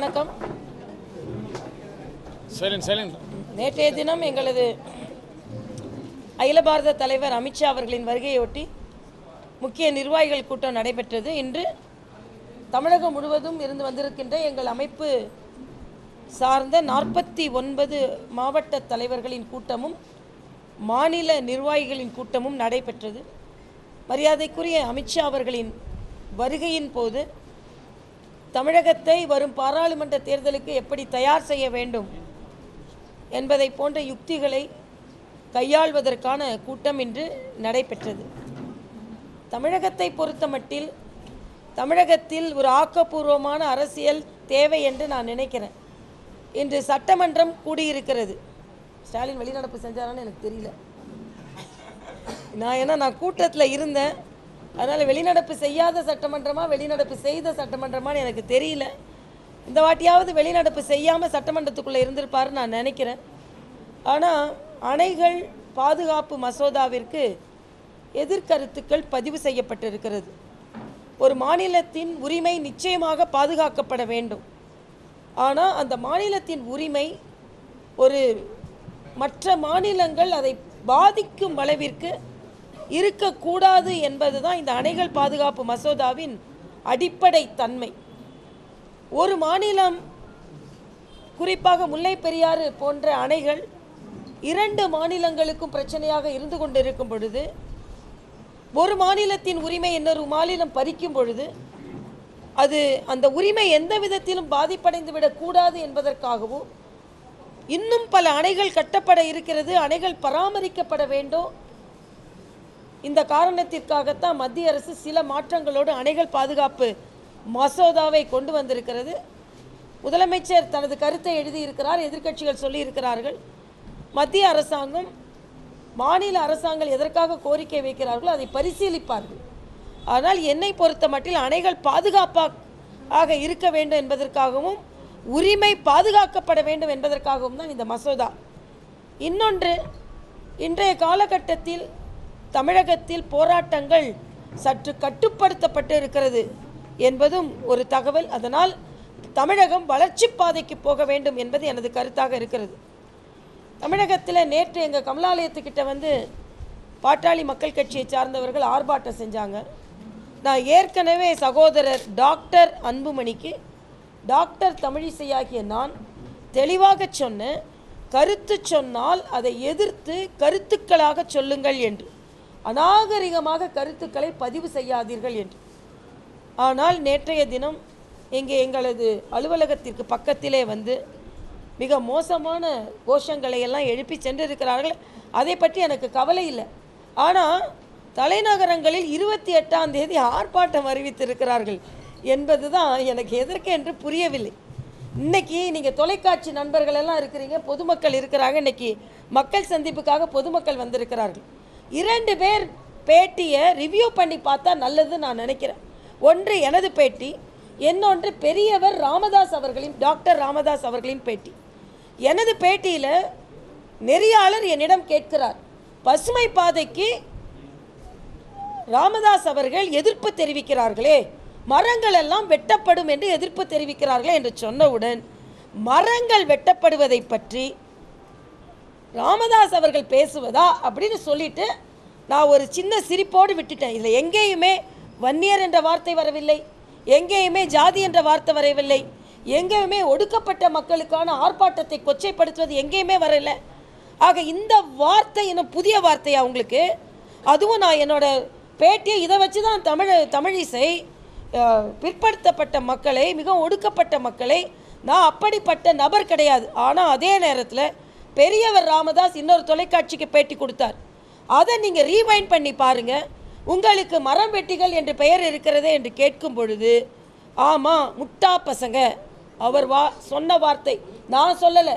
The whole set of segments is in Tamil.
வணக்கம். நேற்றைய தினம் எங்களது அகில பாரத தலைவர் அமித்ஷா அவர்களின் வருகையொட்டி முக்கிய நிர்வாகிகள் கூட்டம் நடைபெற்றது. இன்று தமிழகம் முழுவதும் இருந்து வந்திருக்கின்ற எங்கள் அமைப்பு சார்ந்த நாற்பத்தி ஒன்பது மாவட்ட தலைவர்களின் கூட்டமும் மாநில நிர்வாகிகளின் கூட்டமும் நடைபெற்றது. மரியாதைக்குரிய அமித்ஷா அவர்களின் வருகையின் போது தமிழகத்தை வரும் பாராளுமன்ற தேர்தலுக்கு எப்படி தயார் செய்ய வேண்டும் என்பதை போன்ற யுக்திகளை கையாள்வதற்கான கூட்டம் இன்று நடைபெற்றது. தமிழகத்தை பொறுத்தமட்டில் தமிழகத்தில் ஒரு ஆக்கப்பூர்வமான அரசியல் தேவை என்று நான் நினைக்கிறேன். இன்று சட்டமன்றம் கூடியிருக்கிறது. ஸ்டாலின் வெளிநடப்பு செஞ்சாரான்னு எனக்கு தெரியல. நான் ஏன்னா நான் கூட்டத்தில் இருந்தேன். அதனால் வெளிநடப்பு செய்யாத சட்டமன்றமா வெளிநடப்பு செய்த சட்டமன்றமான்னு எனக்கு தெரியல. இந்த வாட்டியாவது வெளிநடப்பு செய்யாமல் சட்டமன்றத்துக்குள்ளே இருந்திருப்பாருன்னு நான் நினைக்கிறேன். ஆனால் அணைகள் பாதுகாப்பு மசோதாவிற்கு எதிர்கருத்துக்கள் பதிவு செய்யப்பட்டிருக்கிறது. ஒரு மாநிலத்தின் உரிமை நிச்சயமாக பாதுகாக்கப்பட வேண்டும். ஆனால் அந்த மாநிலத்தின் உரிமை ஒரு மற்ற மாநிலங்கள் அதை பாதிக்கும் அளவிற்கு இருக்கக்கூடாது என்பது தான் இந்த அணைகள் பாதுகாப்பு மசோதாவின் அடிப்படை தன்மை. ஒரு மாநிலம் குறிப்பாக முல்லை பெரியாறு போன்ற அணைகள் இரண்டு மாநிலங்களுக்கும் பிரச்சனையாக இருந்து கொண்டிருக்கும் பொழுது ஒரு மாநிலத்தின் உரிமை இன்னொரு மாநிலம் பறிக்கும் பொழுது அது அந்த உரிமை எந்த விதத்திலும் பாதிப்படைந்து விடக்கூடாது என்பதற்காகவும் இன்னும் பல அணைகள் கட்டப்பட இருக்கிறது அணைகள் பராமரிக்கப்பட வேண்டும் இந்த காரணத்திற்காகத்தான் மத்திய அரசு சில மாற்றங்களோடு அணைகள் பாதுகாப்பு மசோதாவை கொண்டு வந்திருக்கிறது. முதலமைச்சர் தனது கருத்தை எழுதியிருக்கிறார் எதிர்க்கட்சிகள் சொல்லியிருக்கிறார்கள். மத்திய அரசாங்கம் மாநில அரசாங்கம் எதற்காக கோரிக்கை வைக்கிறார்களோ அதை பரிசீலிப்பார்கள். ஆனால் என்னை பொறுத்த மட்டில் அணைகள் பாதுகாப்பாக இருக்க வேண்டும் என்பதற்காகவும் உரிமை பாதுகாக்கப்பட வேண்டும் என்பதற்காகவும் தான் இந்த மசோதா. இன்னொன்று இன்றைய காலகட்டத்தில் தமிழகத்தில் போராட்டங்கள் சற்று கட்டுப்படுத்தப்பட்டு இருக்கிறது என்பதும் ஒரு தகவல். அதனால் தமிழகம் வளர்ச்சி பாதைக்கு போக வேண்டும் என்பது எனது கருத்தாக இருக்கிறது. தமிழகத்தில் நேற்று எங்கள் கமலாலயத்துக்கிட்ட வந்து பாட்டாளி மக்கள் கட்சியை சார்ந்தவர்கள் ஆர்ப்பாட்டம் செஞ்சாங்க. நான் ஏற்கனவே சகோதரர் டாக்டர் அன்புமணிக்கு டாக்டர் தமிழிசையாகிய நான் தெளிவாக சொன்னேன் கருத்து சொன்னால் அதை எதிர்த்து கருத்துக்களாக சொல்லுங்கள் என்று. அநாகரிகமாக கருத்துக்களை பதிவு செய்யாதீர்கள் என்று. ஆனால் நேற்றைய தினம் இங்கே எங்களது அலுவலகத்திற்கு பக்கத்திலே வந்து மிக மோசமான கோஷங்களை எல்லாம் எழுப்பி சென்றிருக்கிறார்கள். அதை பற்றி எனக்கு கவலை இல்லை. ஆனால் தலைநகரங்களில் இருபத்தி எட்டாம் தேதி ஆர்ப்பாட்டம் அறிவித்திருக்கிறார்கள் என்பது தான் எனக்கு எதற்கு என்று புரியவில்லை. இன்னைக்கு நீங்கள் தொலைக்காட்சி நண்பர்கள் எல்லாம் இருக்கிறீங்க பொதுமக்கள் இருக்கிறாங்க இன்னைக்கு மக்கள் சந்திப்புக்காக பொதுமக்கள் வந்திருக்கிறார்கள். இரண்டு பேர் பேட்டியை ரிவ்யூ பண்ணி பார்த்தா நல்லது நான் நினைக்கிறேன். ஒன்று எனது பேட்டி இன்னொன்று பெரியவர் ராமதாஸ் அவர்களின் டாக்டர் ராமதாஸ் அவர்களின் பேட்டி. எனது பேட்டியில் நெறியாளர் என்னிடம் கேட்கிறார் பசுமை பாதைக்கு ராமதாஸ் அவர்கள் எதிர்ப்பு தெரிவிக்கிறார்களே மரங்கள் எல்லாம் வெட்டப்படும் என்று எதிர்ப்பு தெரிவிக்கிறார்களே என்று சொன்னவுடன் மரங்கள் வெட்டப்படுவதை பற்றி ராமதாஸ் அவர்கள் பேசுவதா அப்படின்னு சொல்லிட்டு நான் ஒரு சின்ன சிரிப்போடு விட்டுட்டேன். இதில் எங்கேயுமே வன்னியர் என்ற வார்த்தை வரவில்லை. எங்கேயுமே ஜாதி என்ற வார்த்தை வரவில்லை. எங்கேயுமே ஒடுக்கப்பட்ட மக்களுக்கான ஆர்ப்பாட்டத்தை கொச்சைப்படுத்துவது எங்கேயுமே வரல. ஆக இந்த வார்த்தை இன்னும் புதிய வார்த்தையா உங்களுக்கு? அதுவும் நான் என்னோட பேட்டியை இதை வச்சு தான் தமிழ் தமிழிசை பிற்படுத்தப்பட்ட மக்களை மிகவும் ஒடுக்கப்பட்ட மக்களை நான் அப்படிப்பட்ட நபர் கிடையாது. ஆனால் அதே நேரத்தில் பெரியவர் ராமதாஸ் இன்னொரு தொலைக்காட்சிக்கு பேட்டி கொடுத்தார். அதை நீங்கள் ரீவைண்ட் பண்ணி பாருங்க. உங்களுக்கு மரம் வெட்டிகள் என்று பெயர் இருக்கிறதே என்று கேட்கும் பொழுது ஆமாம் முட்டா பசங்க. அவர் வா சொன்ன வார்த்தை. நான் சொல்லலை.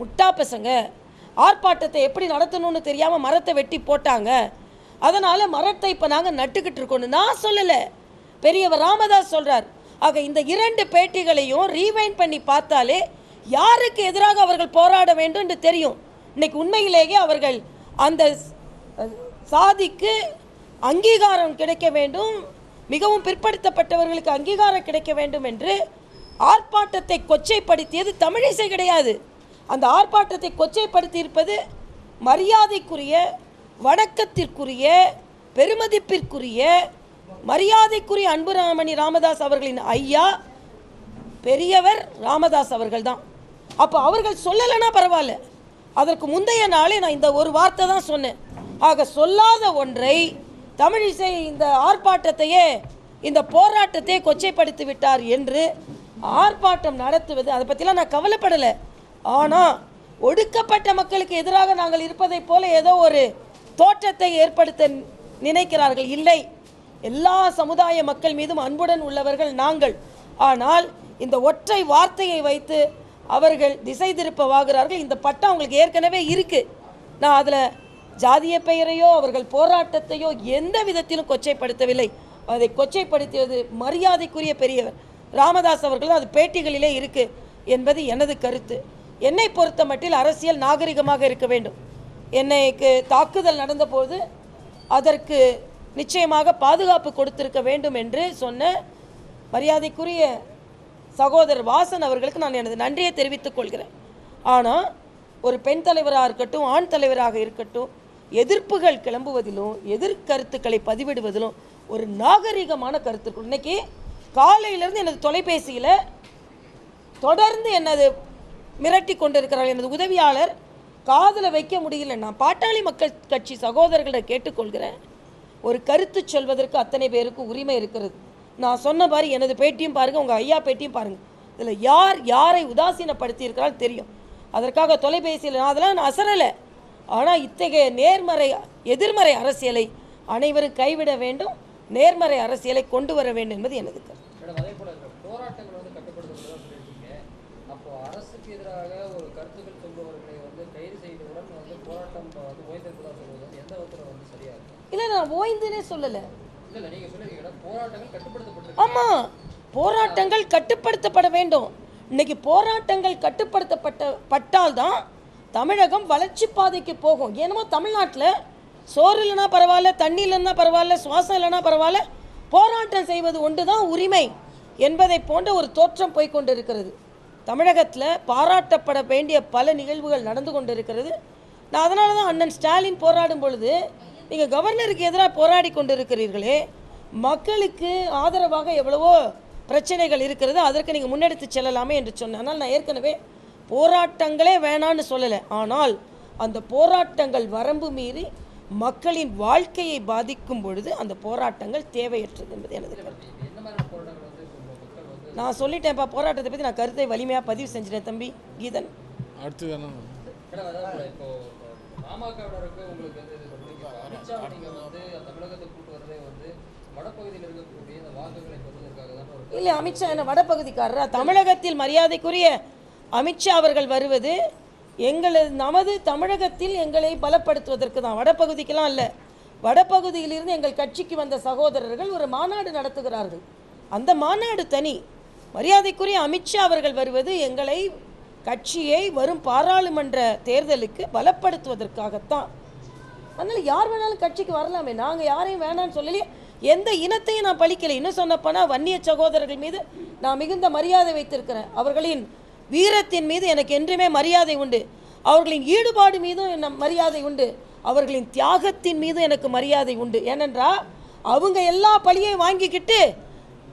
முட்டா பசங்க ஆர்ப்பாட்டத்தை எப்படி நடத்தணும்னு தெரியாமல் மரத்தை வெட்டி போட்டாங்க. அதனால் மரத்தை இப்போ நாங்கள் நட்டுக்கிட்டு இருக்கோன்னு நான் சொல்லலை. பெரியவர் ராமதாஸ் சொல்கிறார் ஆக இந்த இரண்டு பேட்டிகளையும் ரீவைண்ட் பண்ணி பார்த்தாலே யாருக்கு எதிராக அவர்கள் போராட வேண்டும் என்று தெரியும். இன்னைக்கு உண்மையிலேயே அவர்கள் அந்த சாதிக்கு அங்கீகாரம் கிடைக்க வேண்டும் மிகவும் பிற்படுத்தப்பட்டவர்களுக்கு அங்கீகாரம் கிடைக்க வேண்டும் என்று ஆர்ப்பாட்டத்தை கொச்சைப்படுத்தியது தமிழிசை கிடையாது. அந்த ஆர்ப்பாட்டத்தை கொச்சைப்படுத்தி இருப்பது மரியாதைக்குரிய வணக்கத்திற்குரிய பெருமதிப்பிற்குரிய மரியாதைக்குரிய அன்புராமணி ராமதாஸ் அவர்களின் ஐயா பெரியவர் ராமதாஸ் அவர்கள் தான் அப்போ அவர்கள் சொல்லலைன்னா பரவாயில்ல. அதற்கு முந்தைய நாளே நான் இந்த ஒரு வார்த்தை தான் சொன்னேன். ஆக சொல்லாத ஒன்றை தமிழிசை இந்த ஆர்ப்பாட்டத்தையே இந்த போராட்டத்தையே கொச்சைப்படுத்தி விட்டார் என்று ஆர்ப்பாட்டம் நடத்துவது அதை பற்றிலாம் நான் கவலைப்படலை. ஆனால் ஒடுக்கப்பட்ட மக்களுக்கு எதிராக நாங்கள் இருப்பதைப் போல ஏதோ ஒரு தோற்றத்தை ஏற்படுத்த நினைக்கிறார்கள். இல்லை. எல்லா சமுதாய மக்கள் மீதும் அன்புடன் உள்ளவர்கள் நாங்கள். ஆனால் இந்த ஒற்றை வார்த்தையை வைத்து அவர்கள் திசை திருப்பவாகிறார்கள் இந்த பட்டம் அவங்களுக்கு ஏற்கனவே இருக்குது நான் அதில் ஜாதிய பெயரையோ அவர்கள் போராட்டத்தையோ எந்த விதத்திலும் கொச்சைப்படுத்தவில்லை. அதை கொச்சைப்படுத்தியது மரியாதைக்குரிய பெரியவர் ராமதாஸ் அவர்கள் அது பேட்டிகளிலே இருக்குது என்பது எனது கருத்து. என்னை பொறுத்த மட்டில் அரசியல் நாகரிகமாக இருக்க வேண்டும். என்னைக்கு தாக்குதல் நடந்தபோது அதற்கு நிச்சயமாக பாதுகாப்பு கொடுத்திருக்க வேண்டும் என்று சொன்ன மரியாதைக்குரிய சகோதரர் வாசன் அவர்களுக்கு நான் எனது நன்றியை தெரிவித்துக் கொள்கிறேன். ஆனால் ஒரு பெண் தலைவராக இருக்கட்டும் ஆண் தலைவராக இருக்கட்டும் எதிர்ப்புகள் கிளம்புவதிலும் எதிர்கருத்துக்களை பதிவிடுவதிலும் ஒரு நாகரிகமான கருத்து இன்னைக்கு காலையிலேருந்து எனது தொலைபேசியில் தொடர்ந்து எனது மிரட்டி கொண்டிருக்கிறார் எனது உதவியாளர் காதில் வைக்க முடியல. நான் பாட்டாளி மக்கள் கட்சி சகோதரர்களை கேட்டுக்கொள்கிறேன். ஒரு கருத்து சொல்வதற்கு அத்தனை பேருக்கு உரிமை இருக்கிறது. நான் சொன்ன மாதிரி எனது பேட்டியும் பாருங்கள் உங்கள் ஐயா பேட்டியும் பாருங்கள் இதில் யார் யாரை உதாசீனப்படுத்தி இருக்கிறான்னு தெரியும். அதற்காக தொலைபேசியில் நான் அதெல்லாம் நான் அசரலை. ஆனால் இத்தகைய நேர்மறை எதிர்மறை அரசியலை அனைவரும் கைவிட வேண்டும். நேர்மறை அரசியலை கொண்டு வர வேண்டும் என்பது எனது கருத்து. மேடம் அதே போல இந்த போராட்டங்கள் வந்து கட்டுப்படுத்தப்படுறதா சொல்லியிருக்கீங்க. அப்போ அரசுக்கு எதிராக ஒரு கருத்துக்கள் சொல்பவர்களை வந்து கைது செய்தவுடன் வந்து போராட்டம் வந்து ஓய்ந்திருப்பதா சொல்வது வந்து எந்த விதத்தில் வந்து சரியா இருக்கும் இல்லை நான் ஓய்ந்துனே சொல்லலை. இல்ல போராட்டங்கள் ஆமாம் போராட்டங்கள் கட்டுப்படுத்தப்பட வேண்டும். இன்னைக்கு போராட்டங்கள் கட்டுப்படுத்தப்பட்ட பட்டால்தான் தமிழகம் வளர்ச்சி பாதைக்கு போகும். ஏன்னா தமிழ்நாட்டில் சோறு இல்லைன்னா பரவாயில்ல தண்ணி இல்லைன்னா பரவாயில்ல சுவாசம் இல்லைன்னா பரவாயில்ல போராட்டம் செய்வது ஒன்று தான் உரிமை என்பதை போன்ற ஒரு தோற்றம் போய்கொண்டிருக்கிறது தமிழகத்தில் பாராட்டப்பட வேண்டிய பல நிகழ்வுகள் நடந்து கொண்டிருக்கிறது. நான் அதனால தான் அண்ணன் ஸ்டாலின் போராடும் பொழுது நீங்கள் கவர்னருக்கு எதிராக போராடி கொண்டிருக்கிறீர்களே மக்களுக்கு ஆதரவாக எவ்வளவோ பிரச்சனைகள் இருக்கிறது அதற்கு நீங்கள் முன்னெடுத்து செல்லலாமே என்று சொன்னேன். ஆனால் நான் ஏற்கனவே போராட்டங்களே வேணான்னு சொல்லலை. ஆனால் அந்த போராட்டங்கள் வரம்பு மீறி மக்களின் வாழ்க்கையை பாதிக்கும் பொழுது அந்த போராட்டங்கள் தேவையற்றது என்பது எனது கருத்து. நான் சொல்லிட்டேன்ப்பா போராட்டத்தை பற்றி நான் கருத்தை வலிமையாக பதிவு செஞ்சிட்டேன் தம்பி கீதன். அடுத்து என்ன மேடம் பாமகவினருக்கு உங்களுக்கு வந்து இது சொல்றீங்க அமித்ஷா நீங்க வந்து தமிழகத்தை கூட்டு வரதே வந்து வடபகுதியில் இருக்கக்கூடிய இந்த வாக்குகளை பெறுவதற்காக தான் இல்லை அமித்ஷா என்ன வடபகுதிக்காரரா? தமிழகத்தில் மரியாதைக்குரிய அமித்ஷா அவர்கள் வருவது எங்களது நமது தமிழகத்தில் எங்களை பலப்படுத்துவதற்கு தான். வடபகுதிக்கெல்லாம் இல்லை. வடபகுதியிலிருந்து எங்கள் கட்சிக்கு வந்த சகோதரர்கள் ஒரு மாநாடு நடத்துகிறார்கள். அந்த மாநாடு தனி. மரியாதைக்குரிய அமித்ஷா அவர்கள் வருவது எங்களை கட்சியை வரும் பாராளுமன்ற தேர்தலுக்கு பலப்படுத்துவதற்காகத்தான். அதனால் யார் வேணாலும் கட்சிக்கு வரலாமே. நாங்கள் யாரையும் வேணாம்னு சொல்லலையே. எந்த இனத்தையும் நான் பழிக்கலை. இன்னும் சொன்னப்போனா வன்னிய சகோதரர்கள் மீது நான் மிகுந்த மரியாதை வைத்திருக்கிறேன். அவர்களின் வீரத்தின் மீது எனக்கு என்றுமே மரியாதை உண்டு. அவர்களின் ஈடுபாடு மீதும் என்ன மரியாதை உண்டு. அவர்களின் தியாகத்தின் மீதும் எனக்கு மரியாதை உண்டு. ஏனென்றால் அவங்க எல்லா பழியையும் வாங்கிக்கிட்டு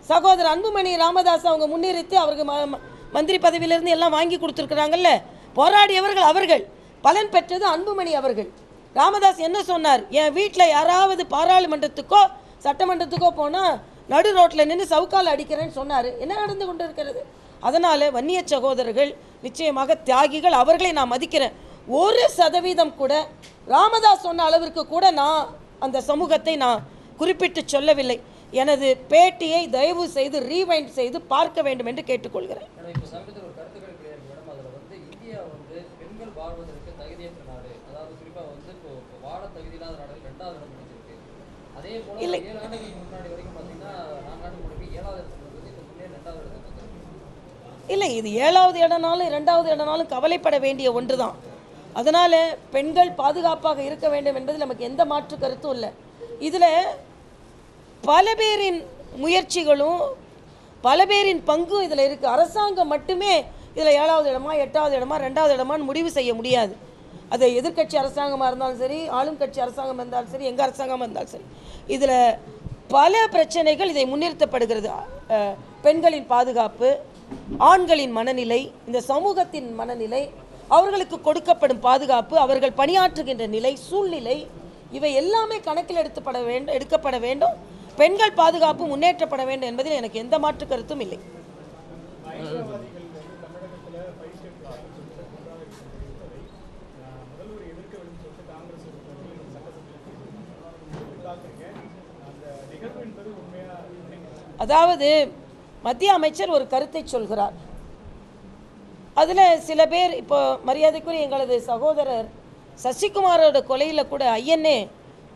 சகோதரர் அன்புமணி ராமதாஸ் அவங்க முன்னிறுத்தி அவருக்கு ம- மந்திரி பதவியிலிருந்து எல்லாம் வாங்கி கொடுத்துருக்குறாங்கல்ல? போராடியவர்கள் அவர்கள். பலன் பெற்றது அன்புமணி அவர்கள். ராமதாஸ் என்ன சொன்னார்? என் வீட்டில் யாராவது பாராளுமன்றத்துக்கோ சட்டமன்றத்துக்கோ போனால் நடு ரோட்டில் நின்று சவுக்கால் அடிக்கிறேன்னு சொன்னார். என்ன நடந்து கொண்டு இருக்கிறது அதனால் வன்னிய சகோதரர்கள் நிச்சயமாக தியாகிகள் அவர்களை நான் மதிக்கிறேன். ஒரு சதவீதம் கூட ராமதாஸ் சொன்ன அளவிற்கு கூட நான் அந்த சமூகத்தை நான் குறிப்பிட்டு சொல்லவில்லை. எனது பேட்டியை தயவு செய்து ரீவைண்ட் செய்து பார்க்க வேண்டும் என்று கேட்டுக்கொள்கிறேன். இல்லை. இல்லை இது ஏழாவது இடனாலும் இரண்டாவது இடனாலும் கவலைப்பட வேண்டிய ஒன்று தான் அதனால் பெண்கள் பாதுகாப்பாக இருக்க வேண்டும் என்பதில் நமக்கு எந்த மாற்று கருத்தும் இல்லை. இதில் பல பேரின் முயற்சிகளும் பல பேரின் பங்கும் இதில் இருக்குது அரசாங்கம் மட்டுமே இதில் ஏழாவது இடமா எட்டாவது இடமா ரெண்டாவது இடமான்னு முடிவு செய்ய முடியாது. அது எதிர்க்கட்சி அரசாங்கமாக இருந்தாலும் சரி ஆளும் கட்சி அரசாங்கம் இருந்தாலும் சரி எங்கள் அரசாங்கமாக இருந்தாலும் சரி இதில் பல பிரச்சனைகள் இதை முன்னிறுத்தப்படுகிறது. பெண்களின் பாதுகாப்பு ஆண்களின் மனநிலை இந்த சமூகத்தின் மனநிலை அவர்களுக்கு கொடுக்கப்படும் பாதுகாப்பு அவர்கள் பணியாற்றுகின்ற நிலை சூழ்நிலை இவை எல்லாமே கணக்கில் எடுத்துப்பட வேண்டும் எடுக்கப்பட வேண்டும். பெண்கள் பாதுகாப்பு முன்னேற்றப்பட வேண்டும் என்பதில் எனக்கு எந்த மாற்று கருத்தும் இல்லை. அதாவது மத்திய அமைச்சர் ஒரு கருத்தை சொல்கிறார். அதில் சில பேர் இப்போ மரியாதைக்குரிய எங்களது சகோதரர் சசிகுமாரோட கொலையில் கூட ஐஎன்ஏ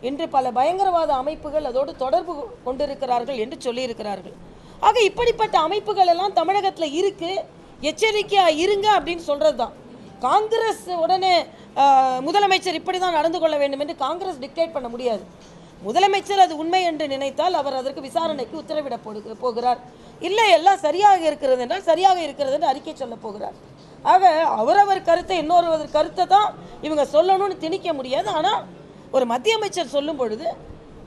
இன்று பல பயங்கரவாத அமைப்புகள் அதோடு தொடர்பு கொண்டிருக்கிறார்கள் என்று சொல்லியிருக்கிறார்கள். ஆக இப்படிப்பட்ட அமைப்புகள் எல்லாம் தமிழகத்தில் இருக்கு. எச்சரிக்கையாக இருங்க அப்படின்னு சொல்கிறது தான் காங்கிரஸ் உடனே முதலமைச்சர் இப்படி தான் நடந்து கொள்ள வேண்டும் என்று காங்கிரஸ் டிக்டேட் பண்ண முடியாது. முதலமைச்சர் அது உண்மை என்று நினைத்தால் அவர் அதற்கு விசாரணைக்கு உத்தரவிட போடு- போகிறார். இல்லை எல்லாம் சரியாக இருக்கிறது என்றால் சரியாக இருக்கிறது என்று அறிக்கை சொல்ல போகிறார். ஆக அவரவர் கருத்தை இன்னொருவர் கருத்தை தான் இவங்க சொல்லணும்னு திணிக்க முடியாது. ஆனால் ஒரு மத்திய அமைச்சர் சொல்லும் பொழுது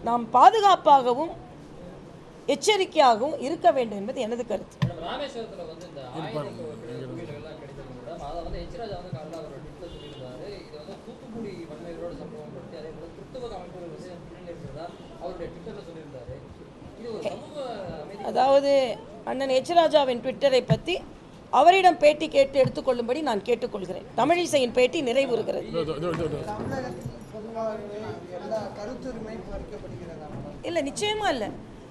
நாம் பாதுகாப்பாகவும் எச்சரிக்கையாகவும் இருக்க வேண்டும் என்பது எனது கருத்து. அதாவது அண்ணன் எச் ராஜாவின் ட்விட்டரை பற்றி அவரிடம் பேட்டி கேட்டு எடுத்துக்கொள்ளும்படி நான் கேட்டுக்கொள்கிறேன். தமிழிசையின் பேட்டி நிறைவுறுகிறது. இல்லை நிச்சயமா இல்லை.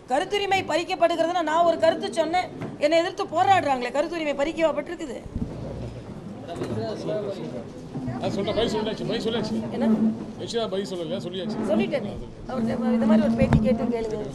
கருத்துரிமை பறிக்கப்படுகிறதுனா நான் ஒரு கருத்து சொன்னேன். என்னை எதிர்த்து போராடுறாங்களே கருத்துரிமை பறிக்கப்பட்டிருக்குது. சொல்லிட்டேனே. அவர் இந்த மாதிரி ஒரு பேட்டி கேட்டு கேளுங்க.